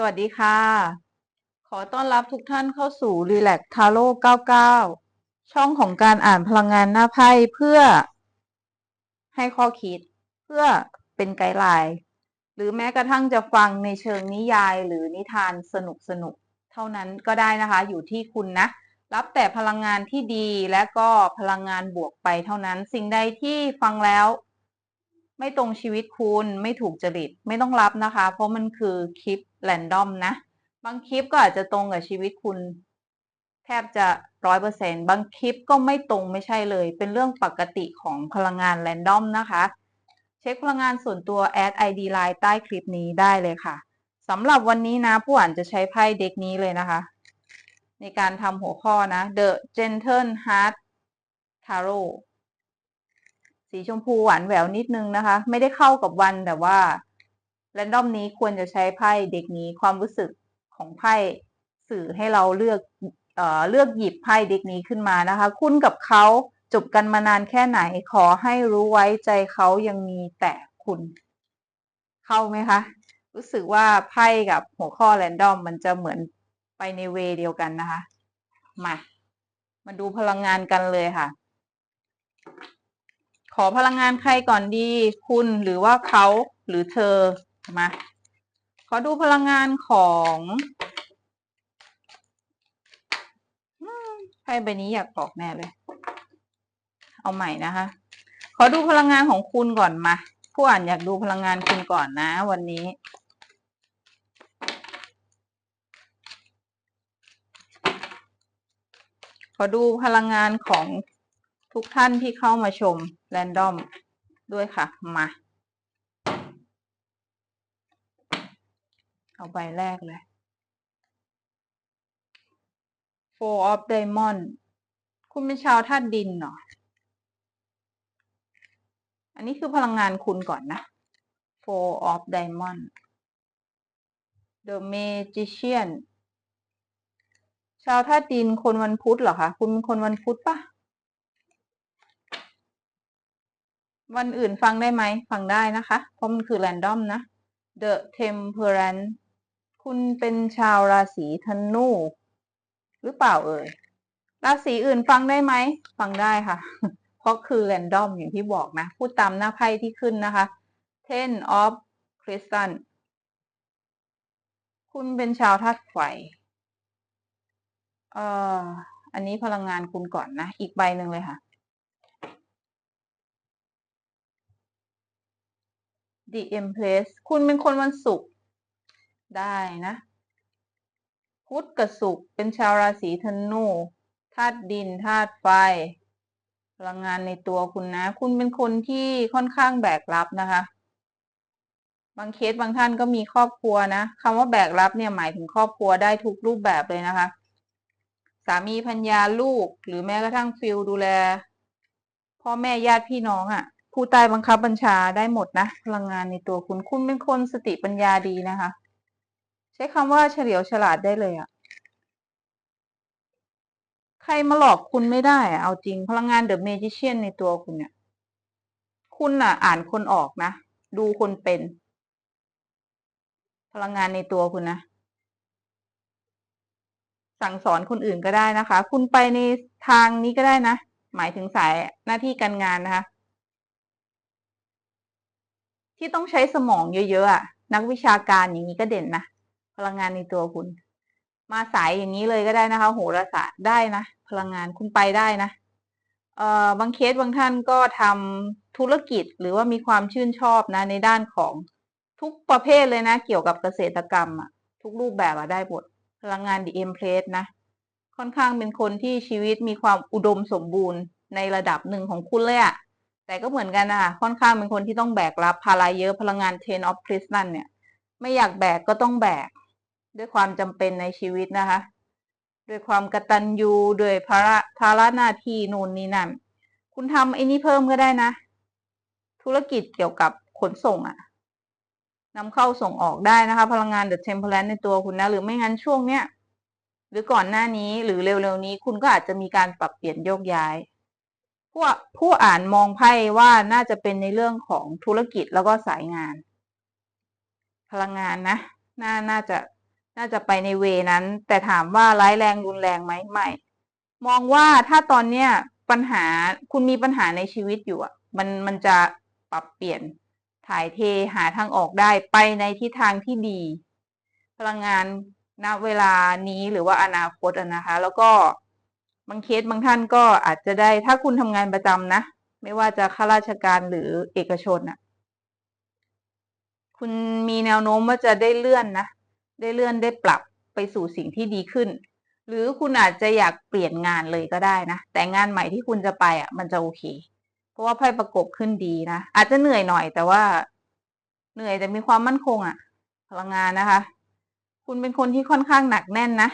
สวัสดีค่ะ ขอต้อนรับทุกท่านเข้าสู่ Relax Tarot 99 ช่องของการอ่านพลังงานหน้าไพ่เพื่อให้ข้อคิด เพื่อเป็นไกด์ไลน์ หรือแม้กระทั่งจะฟังในเชิงนิยายหรือนิทานสนุกสนุกๆเท่านั้นก็ได้นะคะ อยู่ที่คุณนะ รับแต่พลังงานที่ดีและก็พลังงานบวกไปเท่านั้น สิ่งใดที่ฟังแล้ว ไม่ตรงชีวิตคุณไม่ถูกจริตไม่ต้องรับนะคะ เพราะมันคือคลิปแรนดอมนะ บางคลิปก็อาจจะตรงกับชีวิตคุณ แทบจะร้อยเปอร์เซ็นบางคลิปก็ไม่ตรงไม่ใช่เลย เป็นเรื่องปกติของพลังงานแรนดอมนะคะ เช็คพลังงานส่วนตัว add ID line ใต้คลิปนี้ได้เลยค่ะสำหรับวันนี้นะ ผู้อ่านจะใช้ไพ่เด็กนี้เลยนะคะ ในการทำหัวข้อนะ The Gentle Heart Tarot สีชมพูหวานแหววนิดนึงนะคะ ไม่ได้เข้ากับวันแต่ว่าแรนดอมนี้ควรจะใช้ไพ่เด็กนี้ความรู้สึกของไพ่สื่อให้เราเลือกเอ่อเลือกหยิบไพ่เด็กนี้ขึ้นมานะคะ คุณกับเขาจบกันมานานแค่ไหนขอให้รู้ไว้ใจเขายังมีแต่คุณ เข้าไหมคะ รู้สึกว่าไพ่กับหัวข้อแรนดอมมันจะเหมือนไปในเวเดียวกันนะคะ มา มาดูพลังงานกันเลยค่ะ อพลังงานใครก่อนดี คุณหรือว่าเขาหรือเธอมาขอดูพลังงานของไพ่ใบนี้อยากบอกแน่เลย เอาใหม่นะคะ ขอดูพลังงานของคุณก่อนมา ผู้อ่านอยากดูพลังงานคุณก่อนนะ วันนี้ขอดูพลังงานของ ทุกท่านที่เข้ามาชมแรนดอมด้วยค่ะ มา เอาใบแรกเลย Four of Diamond คุณเป็นชาวธาตุดินเหรอ อันนี้คือพลังงานคุณก่อนนะ Four of Diamond The Magician ชาวธาตุดินคนวันพุธเหรอคะ คุณเป็นคนวันพุธปะ วันอื่นฟังได้ไหม ฟังได้นะคะ เพราะมันคือแรนดอมนะ The Temperance คุณเป็นชาวราศีธนู หรือเปล่าเอ่ย ราศีอื่นฟังได้ไหม ฟังได้ค่ะ เพราะคือแรนดอมอย่างที่บอกนะ พูดตามหน้าไพ่ที่ขึ้นนะคะ Ten of Crystal คุณเป็นชาวธาตุไฟเอ่ออันนี้พลังงานคุณก่อนนะ อีกใบหนึ่งเลยค่ะ The Empress คุณเป็นคนวันศุกร์ได้นะ พุธกับศุกร์เป็นชาวราศีธนูธาตุดินธาตุไฟพลังงานในตัวคุณนะ คุณเป็นคนที่ค่อนข้างแบกรับนะคะ บางเคสบางท่านก็มีครอบครัวนะคำว่าแบกรับเนี่ยหมายถึงครอบครัวได้ทุกรูปแบบเลยนะคะ สามีพัญญาลูกหรือแม้กระทั่งฟิลดูแล พ่อแม่ญาติพี่น้องอะ่ะ ผู้ใต้บังคับบัญชาได้หมดนะ พลังงานในตัวคุณคุณเป็นคนสติปัญญาดีนะคะ ใช้คำว่าเฉลียวฉลาดได้เลยอะ่ะใครมาหลอกคุณไม่ได้อะเอาจริง พลังงานเดอะเมจิเชียนในตัวคุณเนี่ย คุณอะอ่านคนออกนะ ดูคนเป็น พลังงานในตัวคุณนะสั่งสอนคนอื่นก็ได้นะคะ คุณไปในทางนี้ก็ได้นะ หมายถึงสายหน้าที่การงานนะคะ ที่ต้องใช้สมองเยอะๆอะนักวิชาการอย่างนี้ก็เด่นนะพลังงานในตัวคุณ มาสายอย่างนี้เลยก็ได้นะคะโหราศาสตร์ได้นะพลังงานคุณไปได้นะเอ่อบางเคสบางท่านก็ทำธุรกิจหรือว่ามีความชื่นชอบนะ ในด้านของทุกประเภทเลยนะ เกี่ยวกับเกษตรกรรมอะทุกรูปแบบอะได้หมดพลังงานดีเอ็มเพลสนะ ค่อนข้างเป็นคนที่ชีวิตมีความอุดมสมบูรณ์ในระดับหนึ่งของคุณเลยอะ แต่ก็เหมือนกันนะคะค่อนข้างเป็นคนที่ต้องแบกรับภาระเยอะพลังงาน Ten of Crystal เนี่ย ไม่อยากแบกก็ต้องแบก ด้วยความจำเป็นในชีวิตนะคะ ด้วยความกระตัญญูด้วยภาระภาระหน้าที่นู่นนี่นั่น คุณทำไอ้นี่เพิ่มก็ได้นะ ธุรกิจเกี่ยวกับขนส่งอะนำเข้าส่งออกได้นะคะ พลังงาน The Temperance ในตัวคุณนะ หรือไม่งั้นช่วงเนี้ยหรือก่อนหน้านี้หรือเร็วๆนี้คุณก็อาจจะมีการปรับเปลี่ยนโยกย้าย ผู้ผู้อ่านมองไพ่ว่าน่าจะเป็นในเรื่องของธุรกิจแล้วก็สายงาน พลังงานนะ น่าน่าจะน่าจะไปในเวนั้น แต่ถามว่าร้ายแรงรุนแรงไหมไม่ มองว่าถ้าตอนเนี้ยปัญหาคุณมีปัญหาในชีวิตอยู่อะ มันมันจะปรับเปลี่ยนถ่ายเทหาทางออกได้ไปในทิศทางที่ดี พลังงานณเวลานี้หรือว่าอนาคตนะคะ แล้วก็ บางเคสบางท่านก็อาจจะได้ถ้าคุณทำงานประจำนะ ไม่ว่าจะข้าราชการหรือเอกชนอะคุณมีแนวโน้มว่าจะได้เลื่อนนะ ได้เลื่อนได้ปรับไปสู่สิ่งที่ดีขึ้น หรือคุณอาจจะอยากเปลี่ยนงานเลยก็ได้นะ แต่งานใหม่ที่คุณจะไปอะ มันจะโอเค เพราะว่าไพ่ประกบขึ้นดีนะ อาจจะเหนื่อยหน่อย แต่ว่า เหนื่อยแต่มีความมั่นคงอะ พลังงานนะคะ คุณเป็นคนที่ค่อนข้างหนักแน่นนะ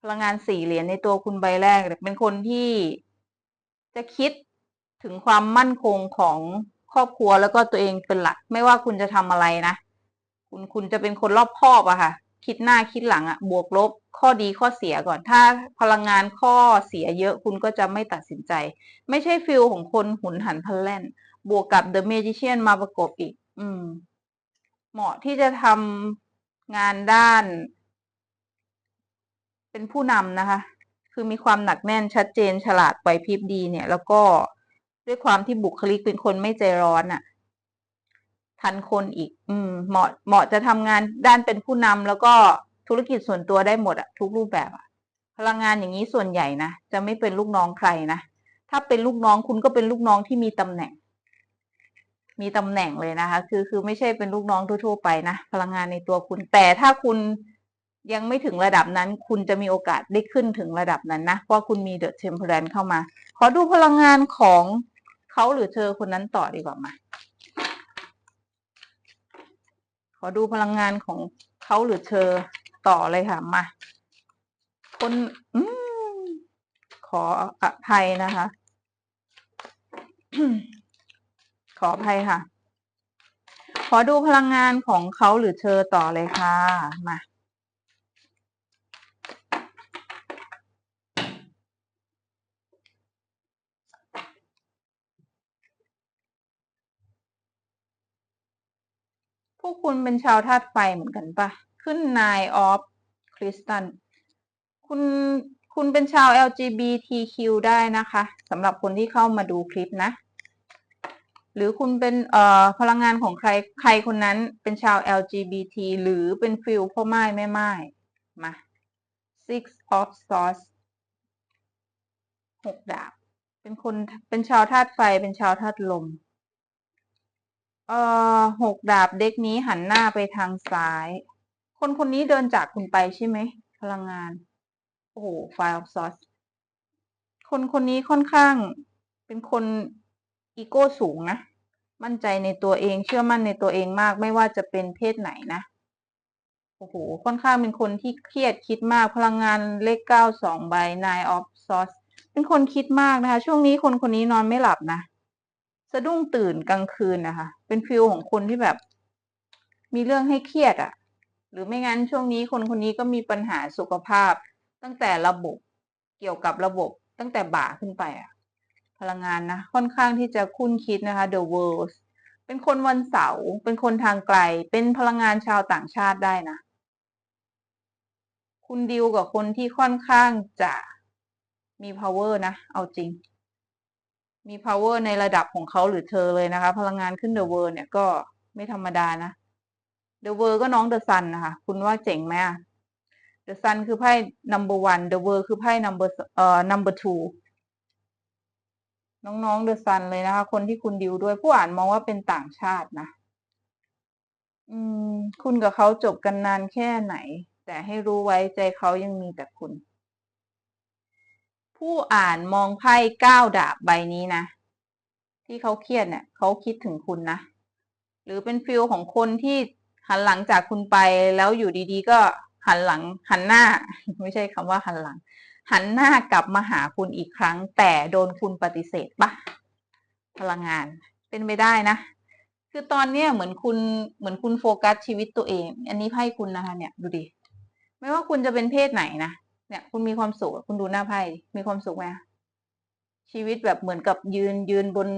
พลังงานสี่เหรียญในตัวคุณใบแรกเป็นคนที่จะคิดถึงความมั่นคงของครอบครัวแล้วก็ตัวเองเป็นหลัก ไม่ว่าคุณจะทำอะไรนะ คุณคุณจะเป็นคนรอบคอบอะค่ะ คิดหน้าคิดหลังอะบวกลบข้อดีข้อเสียก่อน ถ้าพลังงานข้อเสียเยอะคุณก็จะไม่ตัดสินใจ ไม่ใช่ฟิลของคนหุนหันพลันแล่น บวกกับ The Magician มาประกบอีก อืม เหมาะที่จะทำงานด้าน เป็นผู้นำนะคะ คือมีความหนักแน่นชัดเจนฉลาดไหวพริบดีเนี่ย แล้วก็ด้วยความที่บุคลิกเป็นคนไม่ใจร้อนอะ่ะทันคนอีก อืม เหมาะเหมาะจะทำงานด้านเป็นผู้นำแล้วก็ธุรกิจส่วนตัวได้หมดอะทุกรูปแบบอะพลังงานอย่างนี้ส่วนใหญ่นะจะไม่เป็นลูกน้องใครนะถ้าเป็นลูกน้องคุณก็เป็นลูกน้องที่มีตำแหน่ง มีตำแหน่งเลยนะคะ คือคือไม่ใช่เป็นลูกน้องทั่วๆไปนะพลังงานในตัวคุณ แต่ถ้าคุณ ยังไม่ถึงระดับนั้น คุณจะมีโอกาสได้ขึ้นถึงระดับนั้นนะเพราะคุณมีเดอะเทมเพลนเข้ามา ขอดูพลังงานของเขาหรือเธอคนนั้นต่อดีกว่ามาขอดูพลังงานของเขาหรือเธอต่อเลยค่ะมาคนอืมขออภัยนะคะ ขออภัยค่ะ ขอดูพลังงานของเขาหรือเธอต่อเลยค่ะ มา พ วกคุณเป็นชาวธาตุไฟเหมือนกันปะขึ้น Nine of Crystal คุณคุณเป็นชาว LGBTQ ได้นะคะสำหรับคนที่เข้ามาดูคลิปนะ หรือคุณเป็นเอ่อพลังงานของใครใครคนนั้นเป็นชาว LGBT หรือเป็นฟิลพ่อไม้แม่ไม้มา Six of Swords หกดาบ เป็นคนเป็นชาวธาตุไฟเป็นชาวธาตุลม เอ่อหกดาบเด็กนี้หันหน้าไปทางซ้าย คนคนนี้เดินจากคุณไปใช่ไหม พลังงาน โอ้โห Five of Swords คนคนนี้ค่อนข้างเป็นคนอีโก้สูงนะ มั่นใจในตัวเองเชื่อมั่นในตัวเองมากไม่ว่าจะเป็นเพศไหนนะ โอ้โห ค่อนข้างเป็นคนที่เครียดคิดมากพลังงานเลขเก้าสองใบ Nine of Swords เป็นคนคิดมากนะคะ ช่วงนี้คนคนนี้นอนไม่หลับนะ สะดุ้งตื่นกลางคืนนะคะ เป็นฟิลของคนที่แบบ มีเรื่องให้เครียดอะ่ะ หรือไม่งั้นช่วงนี้คนคนนี้ก็มีปัญหาสุขภาพ ตั้งแต่ระบบเกี่ยวกับระบบตั้งแต่บ่าขึ้นไปอะพลังงานนะ ค่อนข้างที่จะคุ้นคิดนะคะ The World เป็นคนวันเสาร์เป็นคนทางไกล เป็นพลังงานชาวต่างชาติได้นะ คุณดิวกับคนที่ค่อนข้างจะมี power นะ เอาจริง มี power ในระดับของเขาหรือเธอเลยนะคะ พลังงานขึ้น The World เนี่ยก็ไม่ธรรมดานะ The World ก็น้อง The Sun นะคะ คุณว่าเจ๋งไหมอะ The Sun คือไพ่ number one The World คือไพ่ number เอ่อ number two น้องๆ The Sun เลยนะคะ คนที่คุณดิวด้วยผู้อ่านมองว่าเป็นต่างชาตินะอืม คุณกับเขาจบกันนานแค่ไหน แต่ให้รู้ไว้ใจเขายังมีแต่คุณ ผู้อ่านมองไพ่เก้าดาบใบนี้นะ ที่เขาเครียดเนี่ยเขาคิดถึงคุณนะ หรือเป็นฟิลของคนที่หันหลังจากคุณไปแล้วอยู่ดีๆ ก็หันหลังหันหน้า ไม่ใช่คำว่าหันหลัง หันหน้ากลับมาหาคุณอีกครั้ง แต่โดนคุณปฏิเสธปะพลังงานเป็นไปได้นะ คือตอนเนี้ยเหมือนคุณเหมือนคุณโฟกัสชีวิตตัวเอง อันนี้ไพ่คุณนะคะเนี่ยดูดิไม่ว่าคุณจะเป็นเพศไหนนะ เนี่ย คุณมีความสุขคุณดูหน้าไพ่มีความสุขไหมชีวิตแบบเหมือนกับยืนยืนบน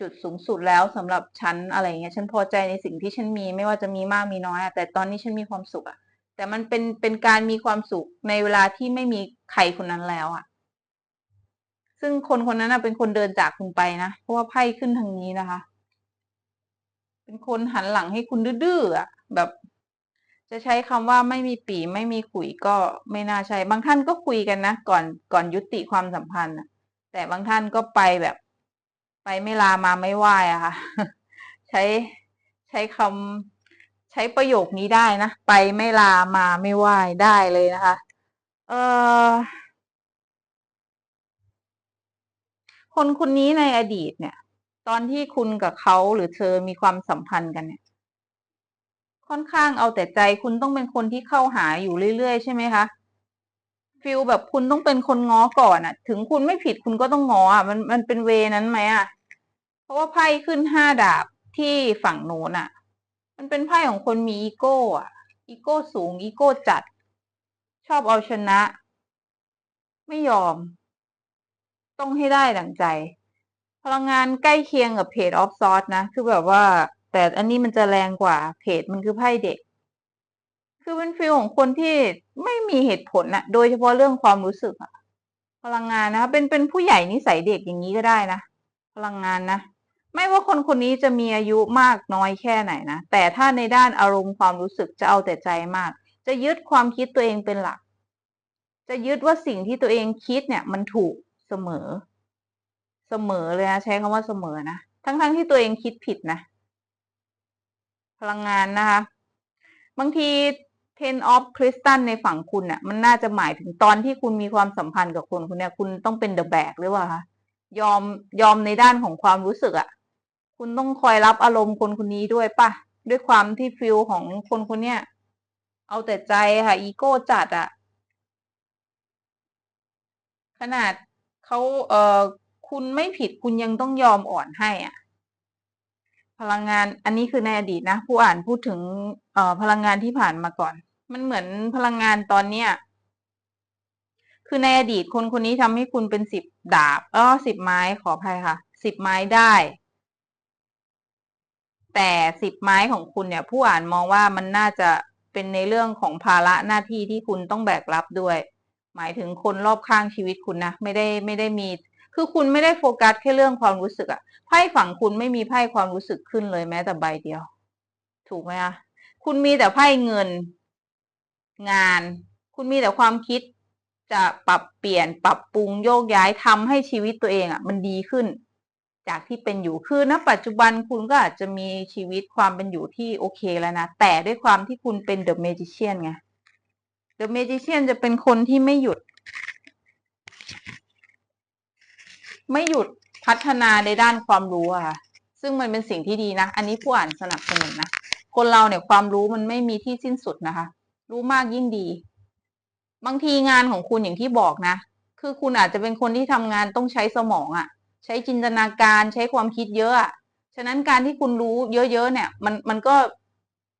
จุดสูงสุดแล้วสำหรับฉันอะไรเงี้ยฉันพอใจในสิ่งที่ฉันมีไม่ว่าจะมีมากมีน้อยแต่ตอนนี้ฉันมีความสุขอะแต่มันเป็นเป็นการมีความสุขในเวลาที่ไม่มีใครคนนั้นแล้วอะซึ่งคนคนนั้นนะเป็นคนเดินจากคุณไปนะเพราะว่าไพ่ขึ้นทางนี้นะคะ เป็นคนหันหลังให้คุณดื้อๆอะแบบ จะใช้คำว่าไม่มีปีไม่มีขุยก็ไม่น่าใช่ บางท่านก็คุยกันนะ ก่อนก่อนยุติความสัมพันธ์แต่บางท่านก็ไปแบบ ไปไม่ลามาไม่ไหวอะค่ะ ใช้ใช้คำใช้ประโยคนี้ได้นะ ไปไม่ลามาไม่ไหวได้เลยนะคะ เออคนคนนี้ในอดีตเนี่ย ตอนที่คุณกับเขาหรือเธอมีความสัมพันธ์กันเนี่ย ค่อนข้างเอาแต่ใจคุณต้องเป็นคนที่เข้าหาอยู่เรื่อยๆ ใช่ไหมคะฟิลแบบคุณต้องเป็นคนง้อก่อนอะถึงคุณไม่ผิดคุณก็ต้องง้ออะมันมันเป็นเวนั้นไหมอะเพราะว่าไพ่ขึ้นห้าดาบที่ฝั่งโน้นอะมันเป็นไพ่ของคนมีอีโก้อะอีโก้สูงอีโก้จัด ชอบเอาชนะ ไม่ยอม ต้องให้ได้ดังใจ พลังงานใกล้เคียงกับเพจออฟซอสนะ คือแบบว่า แต่อันนี้มันจะแรงกว่าเพจมันคือไพ่เด็ก คือเป็นฟีลของคนที่ไม่มีเหตุผลนะโดยเฉพาะเรื่องความรู้สึกอะพลังงานนะคะเป็นเป็นผู้ใหญ่นิสัยเด็กอย่างนี้ก็ได้นะพลังงานนะไม่ว่าคนคนนี้จะมีอายุมากน้อยแค่ไหนนะแต่ถ้าในด้านอารมณ์ความรู้สึกจะเอาแต่ใจมาก จะยึดความคิดตัวเองเป็นหลัก จะยึดว่าสิ่งที่ตัวเองคิดเนี่ย มันถูกเสมอ เสมอเลยนะใช้คำว่าเสมอนะทั้งๆทที่ตัวเองคิดผิดนะ พลังงานนะคะ บางที ten of crystal ในฝั่งคุณเน่ะ มันน่าจะหมายถึงตอนที่คุณมีความสัมพันธ์กับคนคนเนี้ยคุณต้องเป็น the bag หรือเปล่าคะยอมยอมในด้านของความรู้สึกอะ่ะ คุณต้องคอยรับอารมณ์คนคนนี้ด้วยป่ะ ด้วยความที่ฟิลของคนคนเนี้ยเอาแต่ใจค่ะ อีโก้จัดอะ่ะ ขนาดเขาเอ่อคุณไม่ผิดคุณยังต้องยอมอ่อนให้อะ พลังงานอันนี้คือในอดีตนะ ผู้อ่านพูดถึงเอ่อพลังงานที่ผ่านมาก่อน มันเหมือนพลังงานตอนเนี้ยคือในอดีตคนคนนี้ทำให้คุณเป็นสิบดาบเออสิบไม้ขออภัยค่ะสิบไม้ได้ แต่สิบไม้ของคุณเนี่ย ผู้อ่านมองว่ามันน่าจะเป็นในเรื่องของภาระหน้าที่ที่คุณต้องแบกรับด้วย หมายถึงคนรอบข้างชีวิตคุณนะไม่ได้ไม่ได้มี คือคุณไม่ได้โฟกัสแค่เรื่องความรู้สึกอะไพ่ฝั่งคุณไม่มีไพ่ความรู้สึกขึ้นเลยแม้แต่ใบเดียว ถูกไหมคะคุณมีแต่ไพ่เงิน งาน คุณมีแต่ความคิดจะปรับเปลี่ยนปรับปรุงโยกย้ายทำให้ชีวิตตัวเองอะ่ะ มันดีขึ้น จากที่เป็นอยู่คือณปัจจุบันคุณก็อาจจะมีชีวิตความเป็นอยู่ที่โอเคแล้วนะ แต่ด้วยความที่คุณเป็นเดอะเมจิเชียนไงเดอะเมจิเชียนจะเป็นคนที่ไม่หยุด ไม่หยุดพัฒนาในด้านความรู้อะค่ะ ซึ่งมันเป็นสิ่งที่ดีนะ อันนี้ผู้อ่านสนับสนุนนะ คนเราเนี่ยความรู้มันไม่มีที่สิ้นสุดนะคะ รู้มากยิ่งดี บางทีงานของคุณอย่างที่บอกนะ คือคุณอาจจะเป็นคนที่ทำงานต้องใช้สมองอะใช้จินตนาการใช้ความคิดเยอะอะฉะนั้นการที่คุณรู้เยอะๆเนี่ย มันมันก็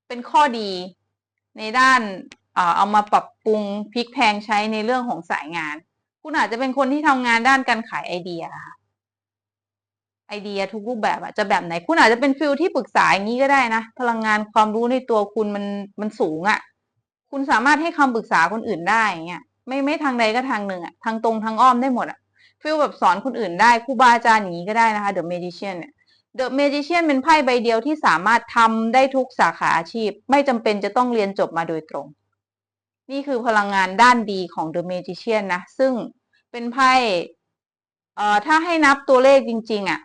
เป็นข้อดีในด้านเอามาปรับปรุงพลิกแพงใช้ในเรื่องของสายงาน คุณอาจจะเป็นคนที่ทำงานด้านการขายไอเดียไอเดียทุกรูปแบบอะจะแบบไหน คุณอาจจะเป็นฟิลที่ปรึกษาอย่างนี้ก็ได้นะ พลังงานความรู้ในตัวคุณมันมันสูงอะคุณสามารถให้คำปรึกษาคนอื่นได้เงี้ยไม่ไม่ทางใดก็ทางหนึ่งอะทางตรงทางอ้อมได้หมดอะฟิลแบบสอนคนอื่นได้ครูบาอาจารย์อย่างนี้ก็ได้นะคะ The Magician เนี่ย The Magician เป็นไพ่ใบเดียวที่สามารถทำได้ทุกสาขาอาชีพ ไม่จำเป็นจะต้องเรียนจบมาโดยตรง นี่คือพลังงานด้านดีของ The Magician นะ ซึ่ง เป็นไพ่เอ่อถ้าให้นับตัวเลขจริง ๆอะ่ะ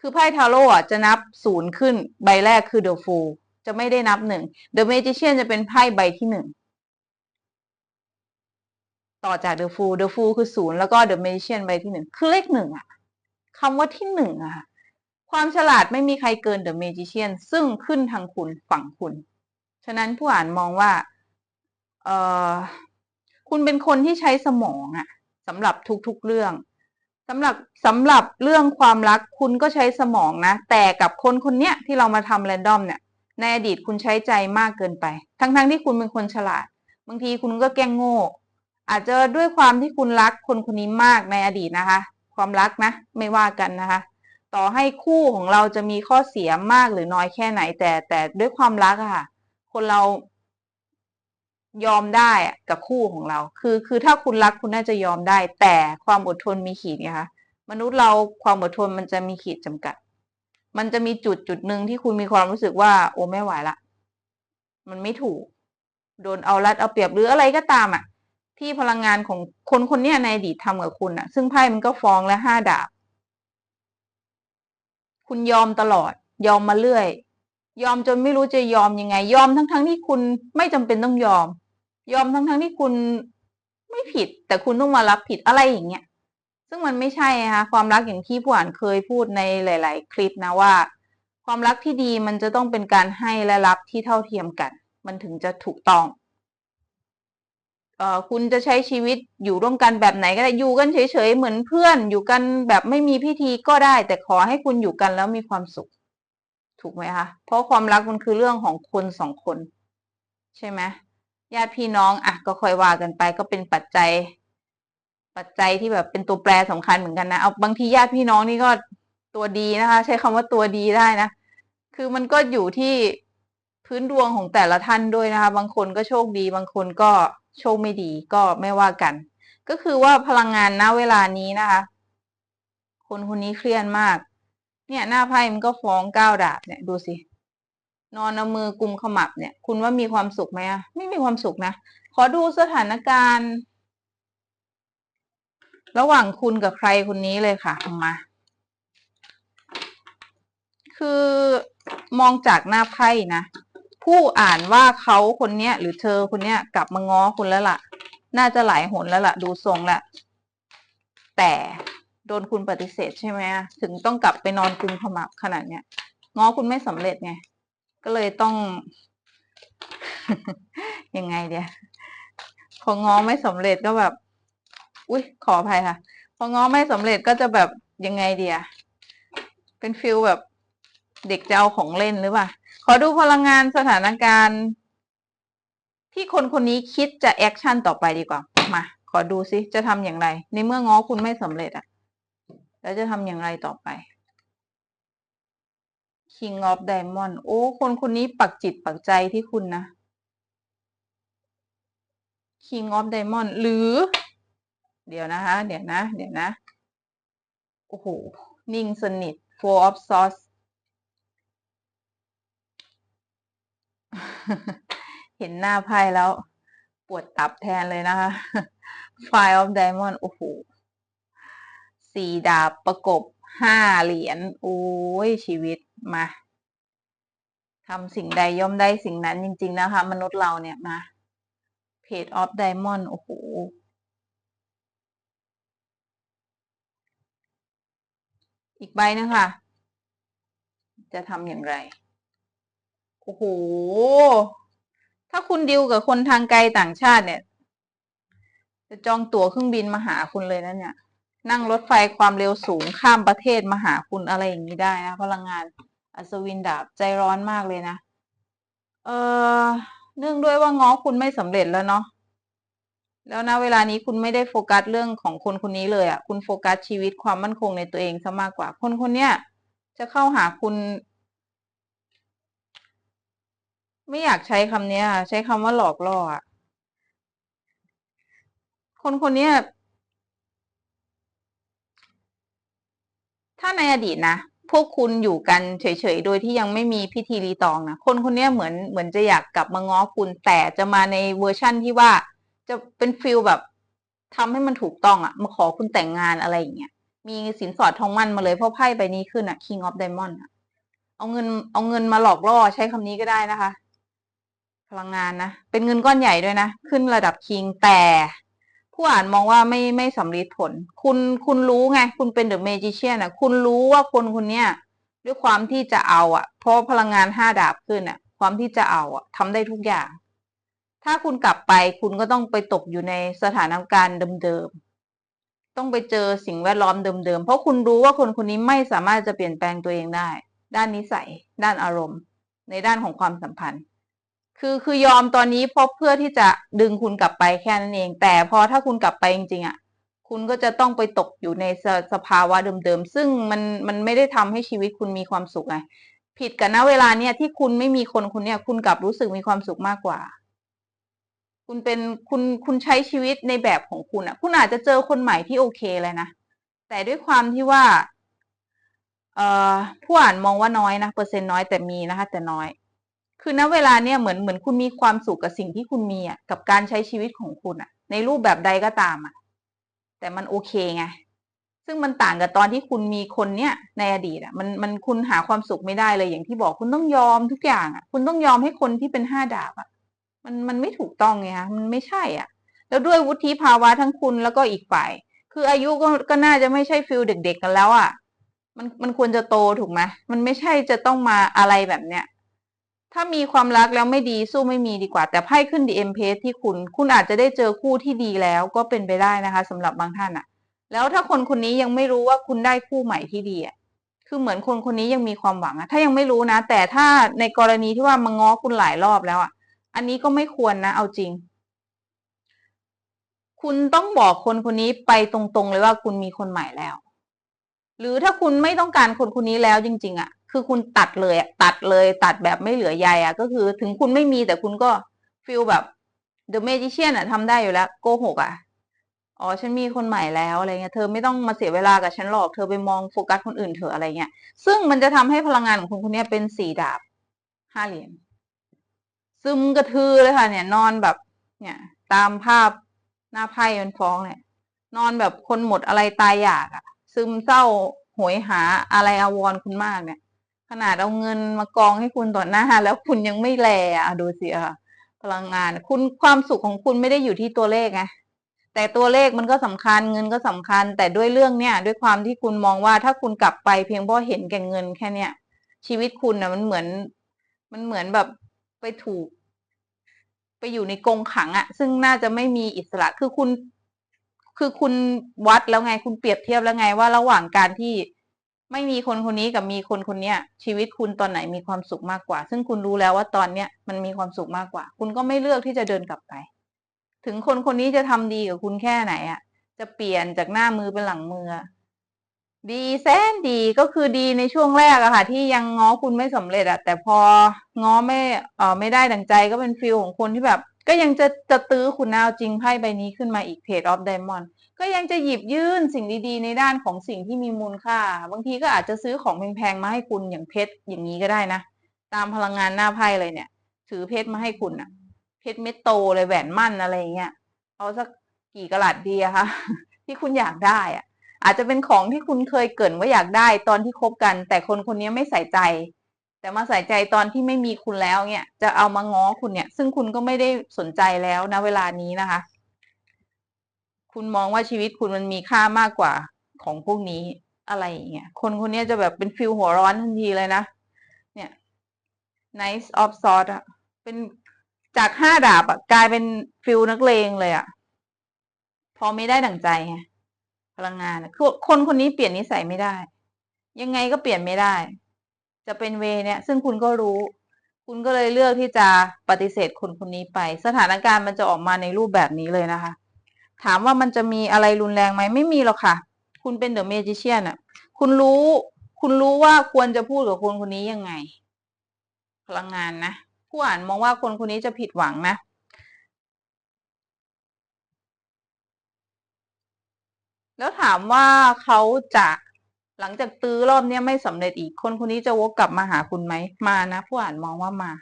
คือไพ่ทาโร่อะจะนับศูนย์ขึ้นใบแรกคือ The Fool จะไม่ได้นับหนึ่ง The Magician จะเป็นไพ่ใบที่หนึ่งต่อจาก The Fool The Fool คือศูนย์แล้วก็ The Magician ใบที่หนึ่งคือเลขหนึ่งอะคำว่าที่หนึ่งอะค่ะ ความฉลาดไม่มีใครเกิน The Magician ซึ่งขึ้นทางคุณฝั่งคุณ ฉะนั้นผู้อ่านมองว่า เออคุณเป็นคนที่ใช้สมองอะ สำหรับทุกๆเรื่องสำหรับสำหรับเรื่องความรักคุณก็ใช้สมองนะ แต่กับคนคนเนี้ยที่เรามาทำแรนดอมเนี่ยในอดีตคุณใช้ใจมากเกินไป ทั้งๆทที่คุณเป็นคนฉลาด บางทีคุณก็แกล้งโง่ อาจจะด้วยความที่คุณรักคนคนนี้มากในอดีตนะคะ ความรักนะ ไม่ว่ากันนะคะ ต่อให้คู่ของเราจะมีข้อเสียมากหรือน้อยแค่ไหนแต่แต่ด้วยความรักอะค่ะ คนเรา ยอมได้กับคู่ของเรา คือคือถ้าคุณรักคุณน่าจะยอมได้ แต่ความอดทนมีขีดไงคะมนุษย์เราความอดทนมันจะมีขีดจำกัด มันจะมีจุดจุดหนึ่งที่คุณมีความรู้สึกว่า โอ้ไม่ไหวละ มันไม่ถูก โดนเอารัดเอาเปรียบหรืออะไรก็ตามอะ ที่พลังงานของคนคนนี้ในอดีตทำกับคุณอะ ซึ่งไพ่มันก็ฟ้องและห้าดาบ คุณยอมตลอด ยอมมาเรื่อย ยอมจนไม่รู้จะยอมยังไง ยอมทั้งๆทที่คุณไม่จำเป็นต้องยอม ยอมทั้งๆทที่คุณไม่ผิด แต่คุณต้องมารับผิดอะไรอย่างเงี้ย ซึ่งมันไม่ใช่นะคะความรักอย่างที่ผู้อ่านเคยพูดในหลาย ๆ คลิปนะว่า ความรักที่ดีมันจะต้องเป็นการให้และรับที่เท่าเทียมกัน มันถึงจะถูกต้องคุณจะใช้ชีวิตอยู่ร่วมกันแบบไหนก็ได้อยู่กันเฉยๆเหมือนเพื่อน อยู่กันแบบไม่มีพิธีก็ได้ แต่ขอให้คุณอยู่กันแล้วมีความสุข ถูกไหมคะเพราะความรักมันคือเรื่องของคนสองคน ใช่ไหมญาติพี่น้องอะก็ค่อยว่ากันไปก็เป็นปัจจัย ปัจจัยที่แบบเป็นตัวแปรสำคัญเหมือนกันนะเอาบางทีญาติพี่น้องนี่ก็ตัวดีนะคะ ใช้คำว่าตัวดีได้นะคือมันก็อยู่ที่พื้นดวงของแต่ละท่านด้วยนะคะ บางคนก็โชคดี บางคนก็โชคไม่ดีก็ไม่ว่ากัน ก็คือว่าพลังงานณเวลานี้นะคะ คนคนนี้เครียดมาก เนี่ยหน้าไพ่มันก็ฟ้องก้าวดาบเนี่ยดูสินอนเอามือกุมขมับเนี่ย คุณว่ามีความสุขไหมอะไม่มีความสุขนะ ขอดูสถานการณ์ ระหว่างคุณกับใครคนนี้เลยค่ะมา คือมองจากหน้าไพ่นะ ผู้อ่านว่าเขาคนเนี้ย หรือเธอคนเนี้ย กลับมาง้อคุณแล้วล่ะ น่าจะหลายหนแล้วล่ะ ดูทรงแล้วแต่ โดนคุณปฏิเสธใช่ไหมถึงต้องกลับไปนอนกุมขมับขนาดเนี้ยง้อคุณไม่สำเร็จไงก็เลยต้อง ยังไงเดียพอง้อไม่สำเร็จก็แบบ อุ้ยขออภัยค่ะ พอง้อไม่สำเร็จก็จะแบบยังไงเดียเป็นฟิลแบบเด็กจะเอาของเล่นหรือเปล่า ขอดูพลังงานสถานการณ์ ที่คนคนนี้คิดจะแอคชั่นต่อไปดีกว่า มา ขอดูซิ จะทำอย่างไร ในเมื่อง้อคุณไม่สำเร็จอะ แล้วจะทำอย่างไรต่อไป King of Diamond โอ้ คนคนนี้ปักจิตปักใจที่คุณนะ King of Diamond หรือ เดี๋ยวนะคะ เดี๋ยวนะ เดี๋ยวนะ โอ้โห นิ่งสนิท Four of Swords เห็นหน้าไพ่แล้ว ปวดตับแทนเลยนะคะ Five of Diamond โอ้โห สี่ดาบประกบห้าเหรียญโอ้ยชีวิตมาทำสิ่งใดย่อมได้สิ่งนั้นจริง ๆ นะคะ มนุษย์เราเนี่ยมา Page of Diamond โอ้โหอีกใบนึงค่ะจะทำอย่างไร โอ้โห ถ้าคุณดิวกับคนทางไกลต่างชาติเนี่ย จะจองตั๋วเครื่องบินมาหาคุณเลยนะเนี่ย นั่งรถไฟความเร็วสูงข้ามประเทศมาหาคุณอะไรอย่างนี้ได้นะพลังงานอัศวินดาบใจร้อนมากเลยนะ เออเนื่องด้วยว่าง้อคุณไม่สำเร็จแล้วเนาะแล้วนะเวลานี้คุณไม่ได้โฟกัสเรื่องของคนคนนี้เลยอะ่ะ คุณโฟกัสชีวิตความมั่นคงในตัวเองซะมากกว่า คนคนเนี้ยจะเข้าหาคุณ ไม่อยากใช้คำนี้ค่ะใช้คำว่าหลอกล่ออะคนคนเนี้ ถ้าในอดีตนะพวกคุณอยู่กันเฉยๆ โดยที่ยังไม่มีพิธีรีตองนะ คนคนนี้เหมือนเหมือนจะอยากกลับมาง้อคุณแต่จะมาในเวอร์ชั่นที่ว่าจะเป็นฟิลแบบทำให้มันถูกต้องอะมาขอคุณแต่งงานอะไรอย่างเงี้ย มีสินสอดทองมั่นมาเลยเพราะไพ่ใบนี้ขึ้นอะ King of Diamond อะเอาเงินเอาเงินมาหลอกล่อใช้คำนี้ก็ได้นะคะ พลังงานนะ เป็นเงินก้อนใหญ่ด้วยนะ ขึ้นระดับคิงแต่ ผู้อ่านมองว่าไม่ไม่สำลิดผล คุณคุณรู้ไง คุณเป็นเดอะเมจิเชียนอะ คุณรู้ว่าคนคนเนี้ยด้วยความที่จะเอาอะ เพราะพลังงานห้าดาบขึ้นอะ ความที่จะเอาอะทำได้ทุกอย่าง ถ้าคุณกลับไปคุณก็ต้องไปตกอยู่ในสถานการณ์เดิมๆต้องไปเจอสิ่งแวดล้อมเดิมๆเพราะคุณรู้ว่าคนคนนี้ไม่สามารถจะเปลี่ยนแปลงตัวเองได้ ด้านนิสัย ด้านอารมณ์ ในด้านของความสัมพันธ์ คือคือยอมตอนนี้เพราะเพื่อที่จะดึงคุณกลับไปแค่นั้นเอง แต่พอถ้าคุณกลับไปจริงๆอะคุณก็จะต้องไปตกอยู่ในสสภาวะเดิมๆ ซึ่งมันมันไม่ได้ทำให้ชีวิตคุณมีความสุขไง ผิดกันนะเวลาเนี่ยที่คุณไม่มีคนคนเนี้ยคุณกลับรู้สึกมีความสุขมากกว่า คุณเป็นคุณคุณใช้ชีวิตในแบบของคุณอะ คุณอาจจะเจอคนใหม่ที่โอเคเลยนะ แต่ด้วยความที่ว่า เอ่อผู้อ่านมองว่าน้อยนะเปอร์เซ็นต์น้อยแต่มีนะคะ แต่น้อย คือณเวลาเนี่ยเหมือนเหมือนคุณมีความสุขกับสิ่งที่คุณมีอะกับการใช้ชีวิตของคุณอะ ในรูปแบบใดก็ตามอะ แต่มันโอเคไงซึ่งมันต่างกับตอนที่คุณมีคนเนี้ยในอดีตอะมันมันคุณหาความสุขไม่ได้เลยอย่างที่บอกคุณต้องยอมทุกอย่างอะ คุณต้องยอมให้คนที่เป็นห้าดาบอะ มันมันไม่ถูกต้องไงคะมันไม่ใช่อะ แล้วด้วยวุฒิภาวะทั้งคุณแล้วก็อีกฝ่าย คืออายุก็ก็น่าจะไม่ใช่ฟิลเด็ก ๆ กันแล้วอะ มันมันควรจะโตถูกไหมมันไม่ใช่จะต้องมาอะไรแบบเนี้ย ถ้ามีความรักแล้วไม่ดีสู้ไม่มีดีกว่า แต่ไพ่ขึ้นดีเอ็มเพสที่คุณ คุณอาจจะได้เจอคู่ที่ดีแล้วก็เป็นไปได้นะคะสำหรับบางท่านอะแล้วถ้าคนคนนี้ยังไม่รู้ว่าคุณได้คู่ใหม่ที่ดีอะคือเหมือนคนคนนี้ยังมีความหวังอะถ้ายังไม่รู้นะ แต่ถ้าในกรณีที่ว่ามาง้อคุณหลายรอบแล้วอะอันนี้ก็ไม่ควรนะ เอาจริง คุณต้องบอกคนคนนี้ไปตรงๆเลยว่าคุณมีคนใหม่แล้ว หรือถ้าคุณไม่ต้องการคนคนนี้แล้วจริง ๆอะ คือคุณตัดเลยตัดเลยตัดแบบไม่เหลือใยอะ ก็คือถึงคุณไม่มีแต่คุณก็ฟีลแบบ The Magician อะทำได้อยู่แล้วโกหกอะอ๋อฉันมีคนใหม่แล้วอะไรเงี้ยเธอไม่ต้องมาเสียเวลากับฉันหรอกเธอไปมองโฟกัสคนอื่นเถอะอะไรเงี้ย ซึ่งมันจะทำให้พลังงานของคุณคนนี้เป็นสี่ดาบห้าเหรียญซึมกระทือเลยค่ะ เนี่ย นอนแบบ เนี่ย ตามภาพหน้าไพ่มันฟ้องเนี่ย นอนแบบคนหมดอะไรตายอยากอะซึมเศร้าโหยหาอะไรอาวรณ์คุณมากเนี่ย ขนาดเอาเงินมากองให้คุณต่อหน้า แล้วคุณยังไม่แลอะดูสิค่ะพลังงาน คุณความสุขของคุณไม่ได้อยู่ที่ตัวเลขไงแต่ตัวเลขมันก็สำคัญเงินก็สำคัญ แต่ด้วยเรื่องเนี้ยด้วยความที่คุณมองว่าถ้าคุณกลับไปเพียงเพราะเห็นแก่เงินแค่เนี้ยชีวิตคุณนะมันเหมือน มันเหมือนแบบไปถูก ไปอยู่ในกรงขังอะซึ่งน่าจะไม่มีอิสระคือคุณ คือคุณวัดแล้วไง คุณเปรียบเทียบแล้วไงว่าระหว่างการที่ ไม่มีคนคนนี้กับมีคนคนเนี้ย ชีวิตคุณตอนไหนมีความสุขมากกว่า ซึ่งคุณรู้แล้วว่าตอนเนี้ยมันมีความสุขมากกว่า คุณก็ไม่เลือกที่จะเดินกลับไป ถึงคนคนนี้จะทำดีกับคุณแค่ไหนอะจะเปลี่ยนจากหน้ามือเป็นหลังมือ ดีแสนดีก็คือดีในช่วงแรกอะค่ะ ที่ยังง้อคุณไม่สำเร็จอะแต่พอง้อไม่เออไม่ได้ดังใจก็เป็นฟิลของคนที่แบบ ก็ยังจะจะตื้อคุณเอาจริงไพ่ใบนี้ขึ้นมาอีกเพจออฟไดมอนด์ ก็ยังจะหยิบยื่นสิ่งดีๆ ในด้านของสิ่งที่มีมูลค่า บางทีก็อาจจะซื้อของแพงๆมาให้คุณอย่างเพชรอย่างนี้ก็ได้นะ ตามพลังงานหน้าไพ่เลยเนี่ย ถือเพชรมาให้คุณอะเพชรเม็ดโตเลยแหวนมั่นอะไรอย่างเงี้ยเอาสักกี่กะลัดดีอะคะที่คุณอยากได้อะอาจจะเป็นของที่คุณเคยเกินว่าอยากได้ตอนที่คบกัน แต่คนคนนี้ไม่ใส่ใจ แต่มาใส่ใจตอนที่ไม่มีคุณแล้วเนี่ย จะเอามาง้อคุณเนี่ย ซึ่งคุณก็ไม่ได้สนใจแล้วนะเวลานี้นะคะ คุณมองว่าชีวิตคุณมันมีค่ามากกว่าของพวกนี้อะไรอย่างเงี้ยคนคนนี้จะแบบเป็นฟิลหัวร้อนทันทีเลยนะ เนี่ย nice of swords อะเป็นจากห้าดาบอะกลายเป็นฟิลนักเลงเลยอะพอไม่ได้ดั่งใจไงพลังงานคือคนคนนี้เปลี่ยนนิสัยไม่ได้ ยังไงก็เปลี่ยนไม่ได้ จะเป็นเวเนี่ย ซึ่งคุณก็รู้ คุณก็เลยเลือกที่จะปฏิเสธคนคนนี้ไป สถานการณ์มันจะออกมาในรูปแบบนี้เลยนะคะ ถามว่ามันจะมีอะไรรุนแรงไหมไม่มีหรอกค่ะ คุณเป็นเดอะเมจิเชียนอะคุณรู้ คุณรู้ว่าควรจะพูดกับคนคนนี้ยังไง พลังงานนะผู้อ่านมองว่าคนคนนี้จะผิดหวังนะแล้วถามว่าเขาจะหลังจากตื้อรอบนี้ไม่สำเร็จอีก คนคนนี้จะวกกลับมาหาคุณไหมมานะ ผู้อ่านมองว่ามา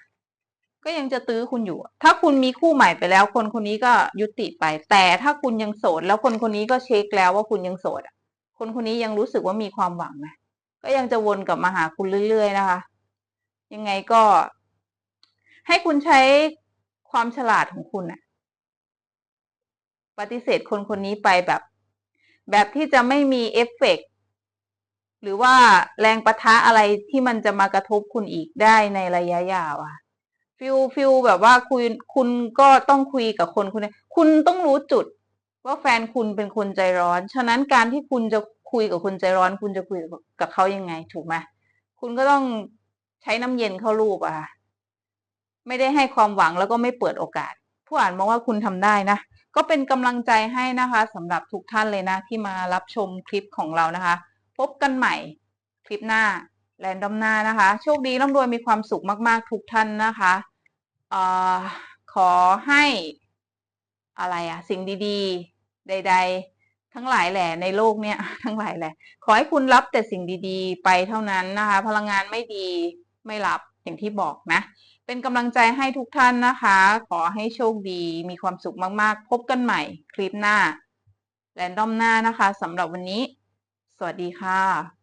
ก็ยังจะตื้อคุณอยู่ ถ้าคุณมีคู่ใหม่ไปแล้ว คนคนนี้ก็ยุติไป แต่ถ้าคุณยังโสด แล้วคนคนนี้ก็เช็คแล้วว่าคุณยังโสดอะคนคนนี้ยังรู้สึกว่ามีความหวังนะก็ยังจะวนกลับมาหาคุณเรื่อย ๆ นะคะ ยังไงก็ ให้คุณใช้ความฉลาดของคุณอะปฏิเสธคนคนนี้ไปแบบ แบบที่จะไม่มีเอฟเฟกต์หรือว่าแรงประทะอะไรที่มันจะมากระทบคุณอีกได้ในระยะยาวอะ ฟิลฟิลแบบว่าคุยคุณก็ต้องคุยกับคนคนนี้คุณต้องรู้จุดว่าแฟนคุณเป็นคนใจร้อน ฉะนั้นการที่คุณจะคุยกับคนใจร้อน คุณจะคุยกับเขายังไง ถูกไหมคุณก็ต้องใช้น้ำเย็นเข้ารูปอะค่ะไม่ได้ให้ความหวังแล้วก็ไม่เปิดโอกาส ผู้อ่านมองว่าคุณทำได้นะ ก็เป็นกำลังใจให้นะคะสำหรับทุกท่านเลยนะ ที่มารับชมคลิปของเรานะคะ พบกันใหม่คลิปหน้า แรนดอมหน้านะคะ โชคดีร่ำรวยมีความสุขมาก ๆ ทุกท่านนะคะเอ่อขอให้อะไรอะสิ่งดีๆ ใด ๆ ทั้งหลายแหล่ในโลกเนี่ยทั้งหลายแหละ ขอให้คุณรับแต่สิ่งดีๆ ไปเท่านั้นนะคะ พลังงานไม่ดีไม่รับอย่างที่บอกนะ เป็นกำลังใจให้ทุกท่านนะคะ ขอให้โชคดีมีความสุขมากๆ พบกันใหม่คลิปหน้าแรนดอมหน้านะคะสำหรับวันนี้ สวัสดีค่ะ